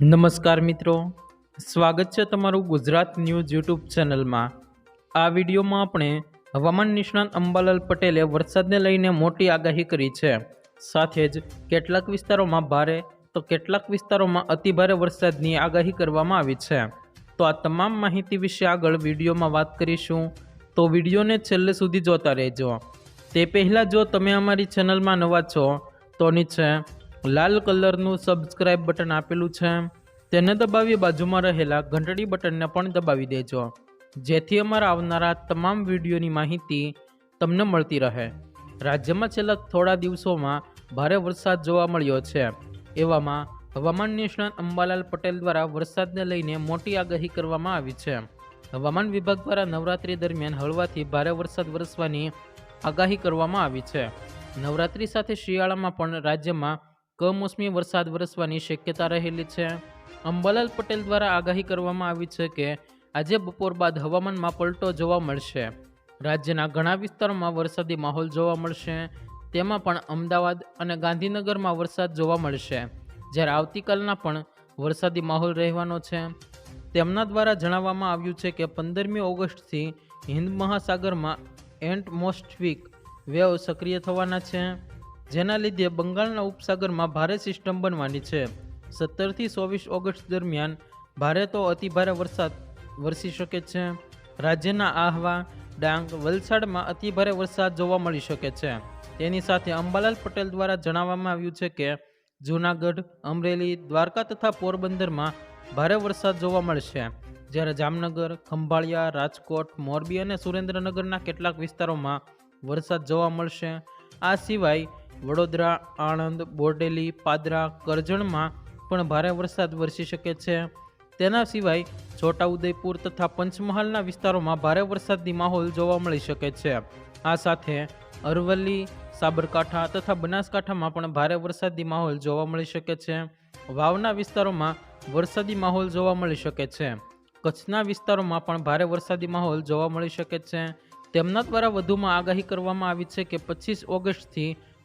નમસ્કાર મિત્રો. સ્વાગત છે તમારું ગુજરાત ન્યૂઝ યુટ્યુબ ચેનલમાં. આ વિડીયોમાં આપણે હવામાન નિષ્ણાંત અંબાલાલ પટેલે વરસાદને લઈને મોટી આગાહી કરી છે. સાથે જ કેટલાક વિસ્તારોમાં ભારે તો કેટલાક વિસ્તારોમાં અતિભારે વરસાદની આગાહી કરવામાં આવી છે. તો આ તમામ માહિતી વિશે આગળ વિડીયોમાં વાત કરીશું. તો વિડીયોને છેલ્લે સુધી જોતા રહેજો. તે પહેલાં જો તમે અમારી ચેનલમાં નવા છો, તો નીચે લાલ કલરનું સબસ્ક્રાઇબ બટન આપેલું છે. તેને દબાવી બાજુમાં રહેલા ઘંટડી બટનને પણ દબાવી દેજો. જેથી અમારા આવનારા તમામ વિડીયોની માહિતી તમને મળતી રહે. રાજ્યમાં છેલ્લા થોડા દિવસોમાં ભારે વરસાદ જોવા મળ્યો છે. એવામાં હવામાન નિષ્ણાત અંબાલાલ પટેલ દ્વારા વરસાદને લઈને મોટી આગાહી કરવામાં આવી છે. હવામાન વિભાગ દ્વારા નવરાત્રી દરમિયાન હળવાથી ભારે વરસાદ વરસવાની આગાહી કરવામાં આવી છે. નવરાત્રી સાથે શિયાળામાં પણ રાજ્યમાં કમોસમી વરસાદ વરસવાની શક્યતા રહેલી છે. અંબાલાલ પટેલ દ્વારા આગાહી કરવામાં આવી છે કે, આજે બપોર બાદ હવામાનમાં પલટો જોવા મળશે. રાજ્યના ઘણા વિસ્તારોમાં વરસાદી માહોલ જોવા મળશે. તેમાં પણ અમદાવાદ અને ગાંધીનગરમાં વરસાદ જોવા મળશે. જ્યારે આવતીકાલના પણ વરસાદી માહોલ રહેવાનો છે. તેમના દ્વારા જણાવવામાં આવ્યું છે કે, પંદરમી ઓગસ્ટથી હિન્દ મહાસાગરમાં એન્ટ મોસ્ટવીક વેવ સક્રિય થવાના છે. જેના લીધે બંગાળના ઉપસાગરમાં ભારે સિસ્ટમ બનવાની છે. સત્તરથી ચોવીસ ઓગસ્ટ દરમિયાન ભારે તો અતિભારે વરસાદ વરસી શકે છે. રાજ્યના આહવા, ડાંગ, વલસાડમાં અતિભારે વરસાદ જોવા મળી શકે છે. તેની સાથે અંબાલાલ પટેલ દ્વારા જણાવવામાં આવ્યું છે કે, જૂનાગઢ, અમરેલી, દ્વારકા તથા પોરબંદરમાં ભારે વરસાદ જોવા મળશે. જ્યારે જામનગર, ખંભાળિયા, રાજકોટ, મોરબી અને સુરેન્દ્રનગરના કેટલાક વિસ્તારોમાં વરસાદ જોવા મળશે. આ સિવાય વડોદરા, આણંદ બોરડેલી પાદરા, કરજણમાં પણ ભારે વરસાદ વરસી શકે છે. તેના સિવાય છોટાઉદેપુર તથા પંચમહાલના વિસ્તારોમાં ભારે વરસાદની માહોલ જોવા મળી શકે છે. આ સાથે અરવલ્લી, સાબરકાંઠા તથા બનાસકાંઠામાં પણ ભારે વરસાદી માહોલ જોવા મળી શકે છે. વાવના વિસ્તારોમાં વરસાદી માહોલ જોવા મળી શકે છે. કચ્છના વિસ્તારોમાં પણ ભારે વરસાદી માહોલ જોવા મળી શકે છે. તેમના દ્વારા વધુમાં આગાહી કરવામાં આવી છે કે પચીસ ઓગસ્ટથી